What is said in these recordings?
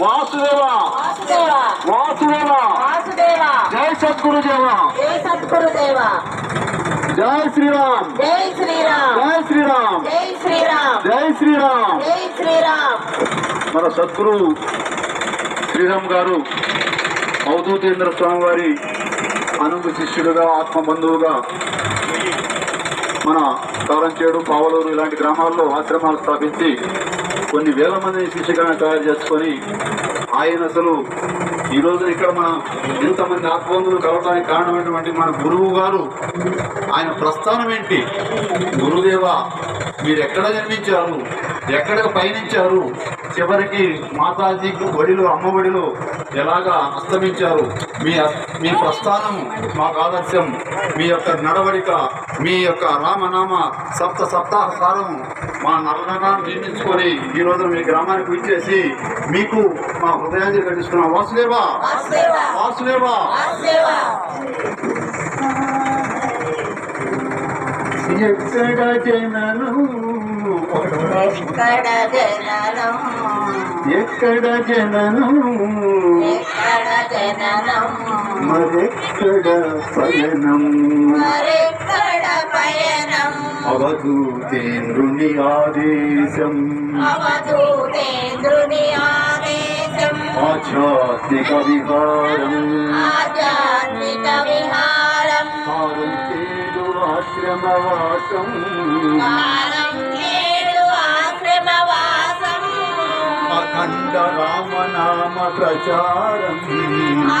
వాసుదేవ. వాసుదేవ. జై సద్గురుదేవ. జై సద్గురుదేవ. జై శ్రీరామ్. జై శ్రీరామ్. జై శ్రీరామ్. జై శ్రీరామ్. జై శ్రీరామ్. జై శ్రీరామ్. మన సద్గురు శ్రీరామ్ గారు అవధూతేంద్ర స్వామి వారి అనుగు శిష్యుడుగా ఆత్మ బంధువుగా మన కారంచేడు పావలూరు ఇలాంటి గ్రామాల్లో ఆశ్రమాలు స్థాపించి కొన్ని వేల మంది శిక్షకులను తయారు చేసుకొని ఆయన అసలు ఈ రోజు ఇక్కడ మన ఇంతమంది ఆత్మబంధులు కలవడానికి కారణమైనటువంటి మన గురువు గారు ఆయన ప్రస్థానం ఏంటి? గురుదేవా మీరు ఎక్కడ జన్మించారు? ఎక్కడ పయనించారు? చివరికి మాతాజీకి ఒడిలో అమ్మ ఒడిలో ఎలాగా అస్తమించారు? మీ మీ ప్రస్థానం మాకు ఆదర్శం మీ యొక్క నడవడిక మీ యొక్క రామనామ సప్త సప్తాహ సారం మా నరనరాన్ని నిర్మించుకొని ఈ రోజు మీ గ్రామానికి విచ్చేసి మీకు మా హృదయాన్ని కట్టిస్తున్నాం వాసుదేవా! వాసుదేవ! ఎక్కడ జనను ఎక్కడ జననం పయనం మరెక్కడ పయనం? అవధూతేంద్రుని ఆదేశం అవధూతేంద్రుని ఆదేశం ఆధ్యాత్మిక విహారం ఆధ్యాత్మిక విహారం భారతేడు ఆశ్రమవాసం. కాలం ఏడు ఆశ్రమవాసం. అఖండ రామనామ ప్రచారం.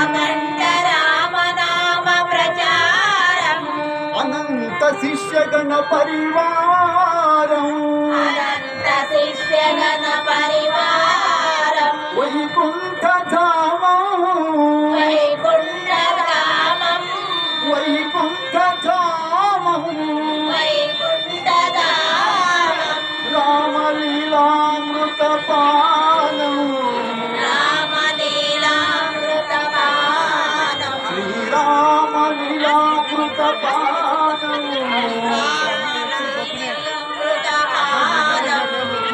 అఖండ రామనామ ప్రచారం. అనంత శిష్యగణ పరివారం. అనంత శిష్యగణ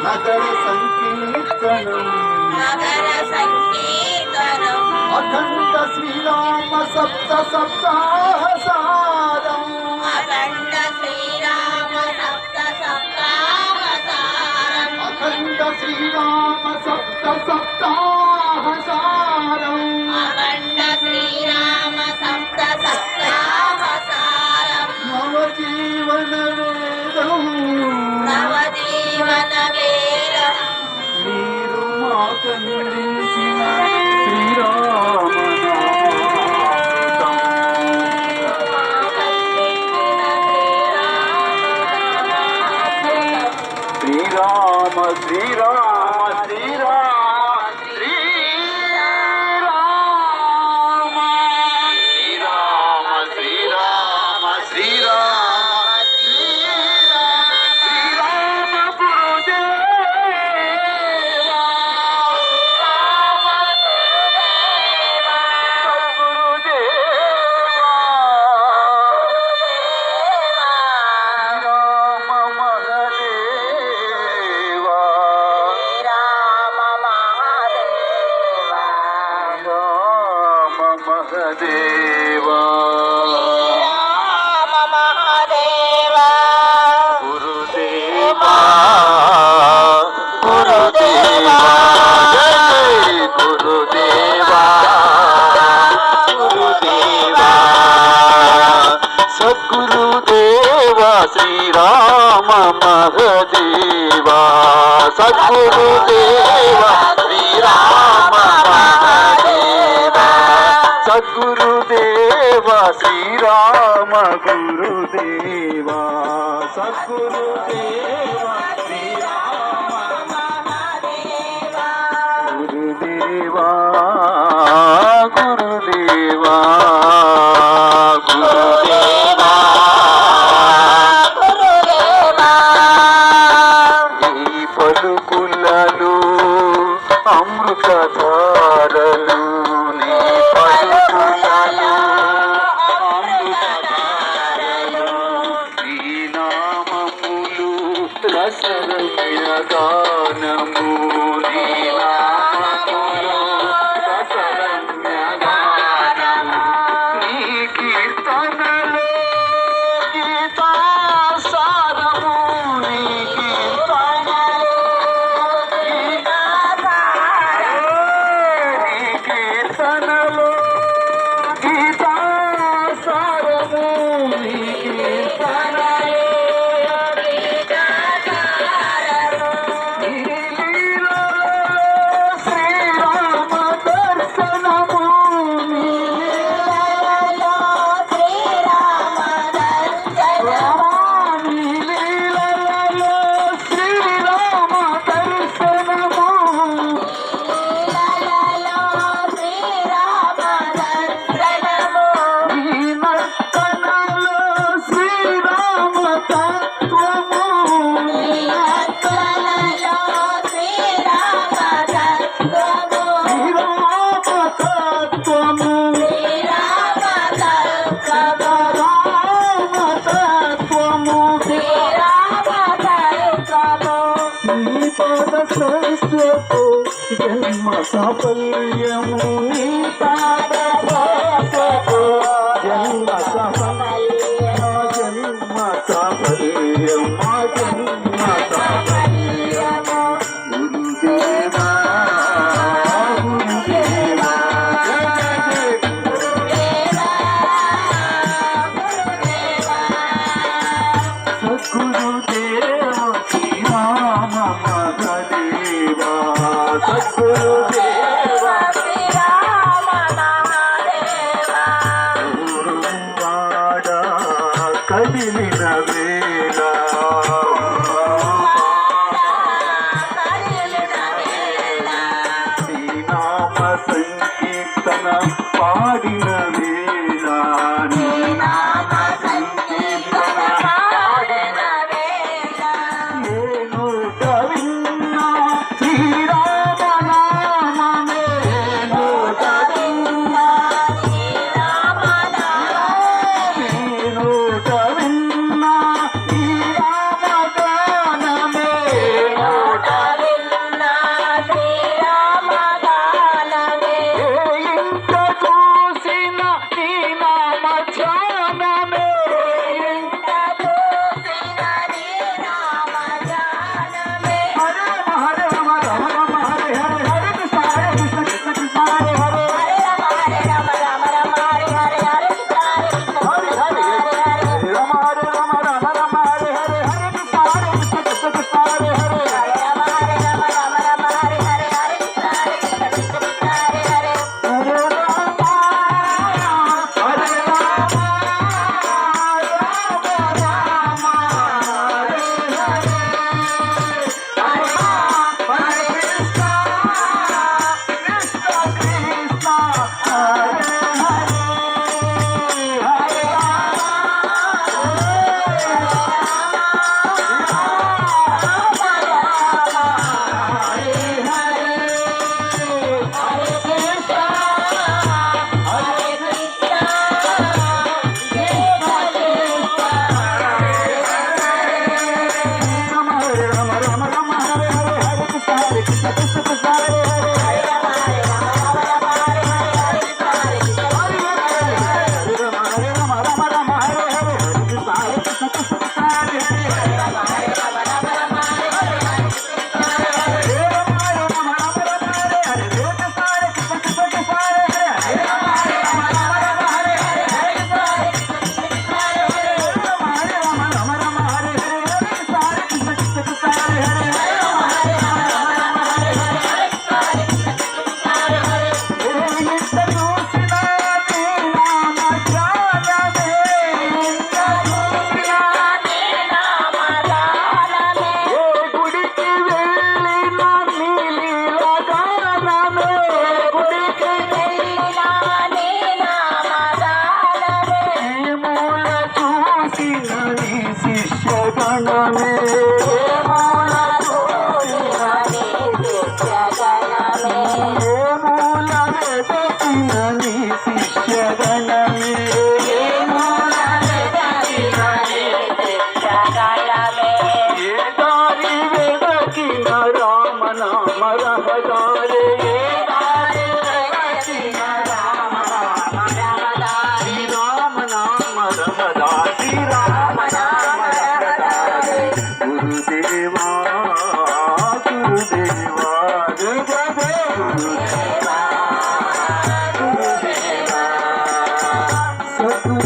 నగర సంకీర్తనం. నగర సంకీర్తనం. అఖండ శ్రీరామ సప్త సప్తాహ సారం. అఖండ శ్రీరామ సప్త సప్తావతారం అఖండ శ్రీరామ సప్త సప్తాహ సారం. అఖండ శ్రీరామ సప్త సప్తావతారం Hallelujah. మహదేవా గురుదేవా గురుదేవా. గురుదేవా గురుదేవా సద్గురుదేవా శ్రీరామ మహదేవా సద్గురుదేవా శ్రీరామ గురుదేవ శ్రీరామ గురు. సాఫల్యము జన్మ సాఫల్యము జన్మ సాఫల్యము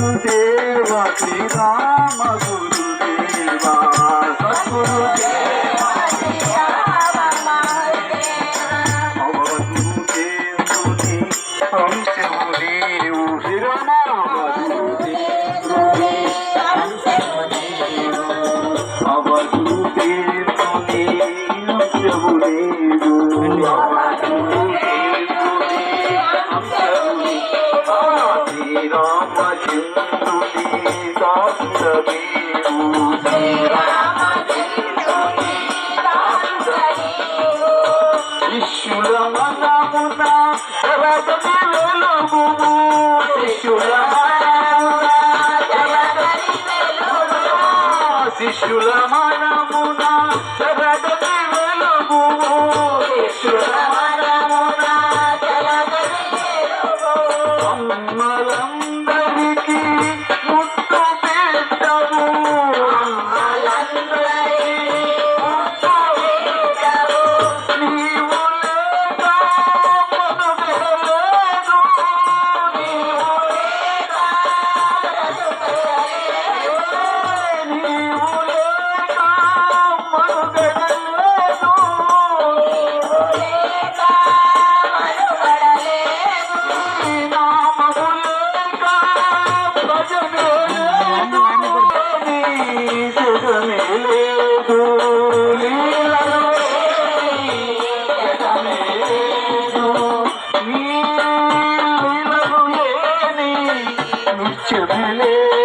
गुरुदेवा श्री राम गुरुदेवा सद्गुरुदेवा I'm sorry. Mm-hmm. Yeah.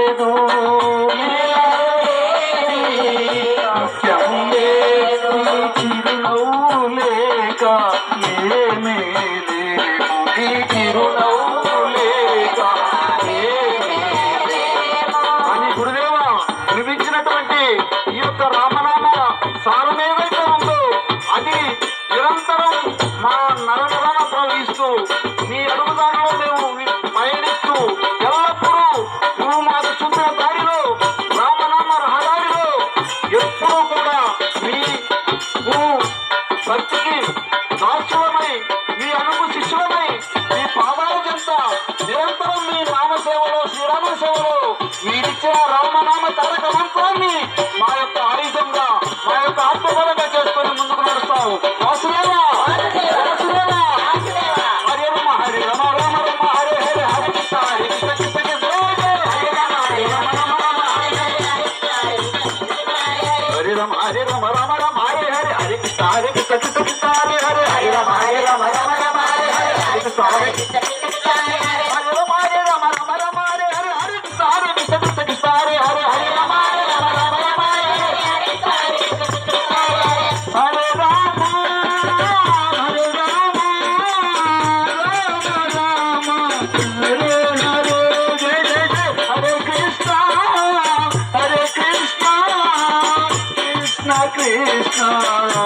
మంత్రాన్ని మా యొక్క ఆయుధంగా మా యొక్క ఆత్మబలంగా చేసుకొని ముందుకు నడుస్తాం వాసుదేవ వాసుదేవ హరే రమ హరే రమ రమ రమ హరే హరే హరే కృష్ణ హరే కృష్ణ కృష్ణ కృష్ణ జయ జయ హరే రమ హరే రమ రమ రమ హరే రమ హరే రమ రమ రమ హరే హరే హరే కృష్ణ హరే కృష్ణ కృష్ణ కృష్ణ హరే హరే హరే రమ హరే రమ రమ రమ హరే హరే హరే కృష్ణ హరే హరే హరే